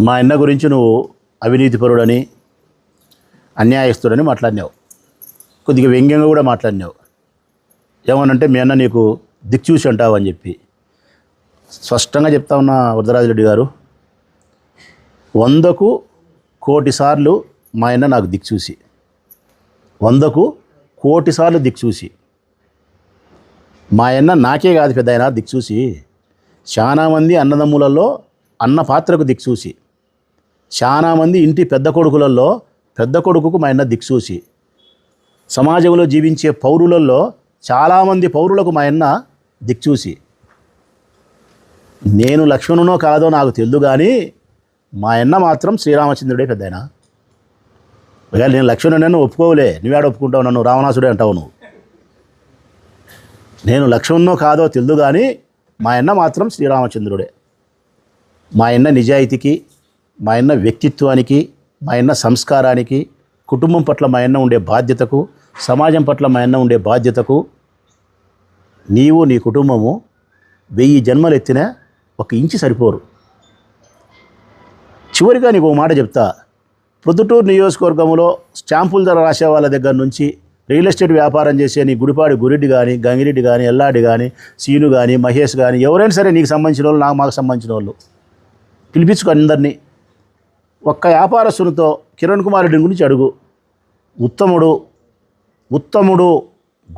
మా అన్న గురించి నువ్వు అవినీతిపరుడని అన్యాయస్తుడని మాట్లాడినావు. కొద్దిగా వ్యంగ్యంగా కూడా మాట్లాడినావు. ఏమనంటే మీ అన్న నీకు దిక్చూసి అంటావు అని చెప్పి. స్పష్టంగా చెప్తా ఉన్న వరదరాజరెడ్డి గారు వందకు కోటి సార్లు మా అన్న నాకు దిక్చూసి. వందకు కోటి సార్లు దిక్చూసి. మా అన్న నాకే కాదు పెద్ద ఆయన దిక్చూసి. చాలామంది అన్నదమ్ములలో అన్న పాత్రకు దిక్చూసి. చాలామంది ఇంటి పెద్ద కొడుకులలో పెద్ద కొడుకుకు మా అన్న దిక్సూసి సమాజంలో జీవించే పౌరులలో చాలామంది పౌరులకు మా అన్న దిక్చూసి నేను లక్ష్మణునో కాదో నాకు తెలుదు కానీ మా అన్న మాత్రం శ్రీరామచంద్రుడే పెద్ద ఆయన ఒకవేళ నేను లక్ష్మణుడని ఒప్పుకోవలే నువ్వేడ ఒప్పుకుంటావు నన్ను? రావణాసుడే అంటావు నువ్వు. నేను లక్ష్మణునో కాదో తెలుదు కానీ మా అన్న మాత్రం శ్రీరామచంద్రుడే. మా అన్న నిజాయితీకి మా అన్న వ్యక్తిత్వానికి మా అన్న సంస్కారానికి కుటుంబం పట్ల మా అన్న ఉండే బాధ్యతకు సమాజం పట్ల మా అన్న ఉండే బాధ్యతకు నీవు నీ కుటుంబము వెయ్యి జన్మలు ఎత్తినా ఒక ఇంచు సరిపోరు. చివరిగా నీకు ఒక మాట చెప్తా. ప్రొద్దుటూరు నియోజకవర్గంలో స్టాంపుల ధర రాసే వాళ్ళ దగ్గర నుంచి రియల్ ఎస్టేట్ వ్యాపారం చేసే నీ గుడిపాడి గురిడ్డి కానీ గంగిరెడ్డి కానీ ఎల్లాడి కానీ సీను కానీ మహేష్ కానీ ఎవరైనా సరే నీకు సంబంధించిన వాళ్ళు నాకు మాకు సంబంధించిన వాళ్ళు. పిలిపించుకో అందరినీ. ఒక్క వ్యాపారస్తునితో కిరణ్ కుమార్ రెడ్డి గురించి అడుగు. ఉత్తముడు ఉత్తముడు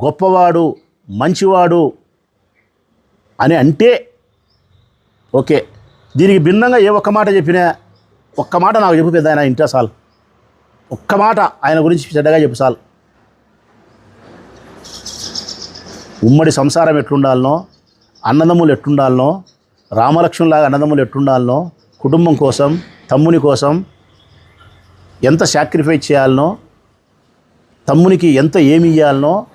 గొప్పవాడు మంచివాడు అని అంటే ఓకే. దీనికి భిన్నంగా ఏ ఒక్క మాట చెప్పినా ఒక్క మాట నాకు చెప్పు పెద్ద ఆయన ఇంటా సాల్. ఒక్క మాట ఆయన గురించి చెడ్డగా చెప్పు సాల్. ఉమ్మడి సంసారం ఎట్లుండాలనో అన్నదమ్ములు ఎట్లుండాలనో రామలక్ష్మణులాగా అన్నదమ్ములు ఎట్లుండాలనో కుటుంబం కోసం తమ్ముని కోసం ఎంత సాక్రిఫైస్ చేయాలనో తమ్మునికి ఎంత ఏమి ఇవ్వాలనో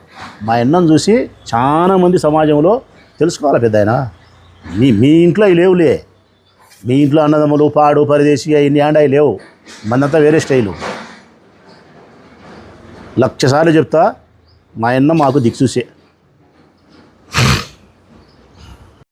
మా అన్నం చూసి చాలామంది సమాజంలో తెలుసుకోవాలి పెద్ద ఆయన మీ మీ ఇంట్లో అవి లేవులే. మీ ఇంట్లో అన్నదమ్ములు పాడు పరిదేశి అవి ఆండాయి లేవు. మనంతా వేరే స్టైలు. లక్షసార్లు చెప్తా మా అన్న మాకు దిక్సూసే.